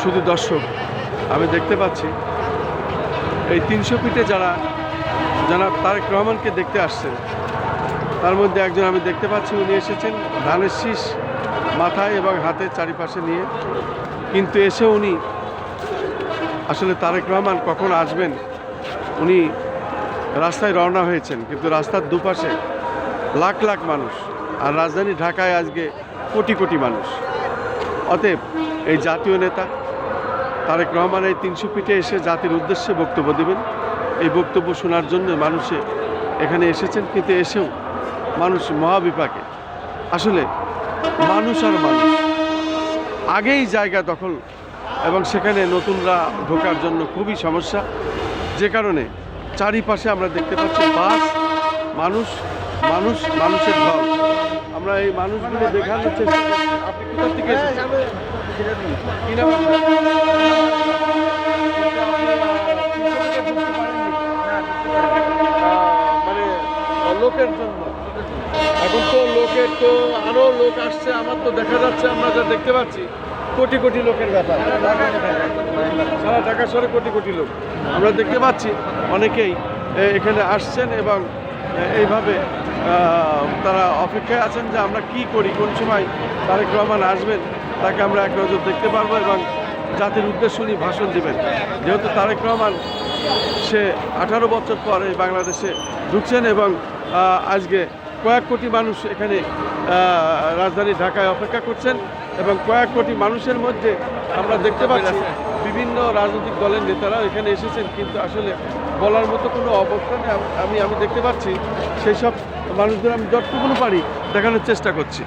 শুধু দর্শক, আমি দেখতে পাচ্ছি, এই তিনশো ফিটে যারা যারা তারেক রহমানকে দেখতে আসছেন তার মধ্যে একজন আমি দেখতে পাচ্ছি, উনি এসেছেন ধানের শীষ মাথায় এবং হাতে চারিপাশে নিয়ে। কিন্তু এসে উনি, আসলে তারেক রহমান কখন আসবেন, উনি রাস্তায় রওনা হয়েছেন, কিন্তু রাস্তার দুপাশে লাখ লাখ মানুষ, আর রাজধানী ঢাকায় আজকে কোটি কোটি মানুষ। অতএব এই জাতীয় নেতা তারেক রহমান এই তিনশো ফিটে এসে জাতির উদ্দেশ্যে বক্তব্য দেবেন। এই বক্তব্য শোনার জন্য মানুষে এখানে এসেছেন, কিন্তু এসেও মানুষ মহাবিপাকে। আসলে মানুষ আর মানুষ, আগেই জায়গা দখল এবং সেখানে নতুনরা ঢোকার জন্য খুবই সমস্যা। যে কারণে চারিপাশে আমরা দেখতে পাচ্ছি বাস, মানুষ মানুষ, মানুষের ঢল। আমরা এই মানুষগুলো চেষ্টা করছি। আপনি কোথা থেকে এখন তো লোকের তো, আরও লোক আসছে, আমার তো দেখা যাচ্ছে, আমরা যা দেখতে পাচ্ছি, কোটি কোটি লোকের ব্যাপার। সারা ঢাকা শহরে কোটি কোটি লোক। আমরা দেখতে পাচ্ছি অনেকেই এখানে আসছেন এবং এইভাবে তারা অপেক্ষায় আছেন যে আমরা কি করি, কোন সময় তারেক রহমান আসবেন, তাকে আমরা এক নজর দেখতে পারব এবং জাতির উদ্দেশ্য উনি ভাষণ দিবেন। যেহেতু তারেক রহমান, সে আঠারো বছর পরে বাংলাদেশে ঢুকছেন এবং আজকে কয়েক কোটি মানুষ এখানে রাজধানী ঢাকায় অপেক্ষা করছেন এবং কয়েক কোটি মানুষের মধ্যে আমরা দেখতে পাচ্ছি বিভিন্ন রাজনৈতিক দলের নেতারা এখানে এসেছেন কিন্তু আসলে বলার মতো কোনো অবস্থানে আমি আমি দেখতে পাচ্ছি সেই সব মানুষদের আমি যতটুকুনো পারি দেখানোর চেষ্টা করছি।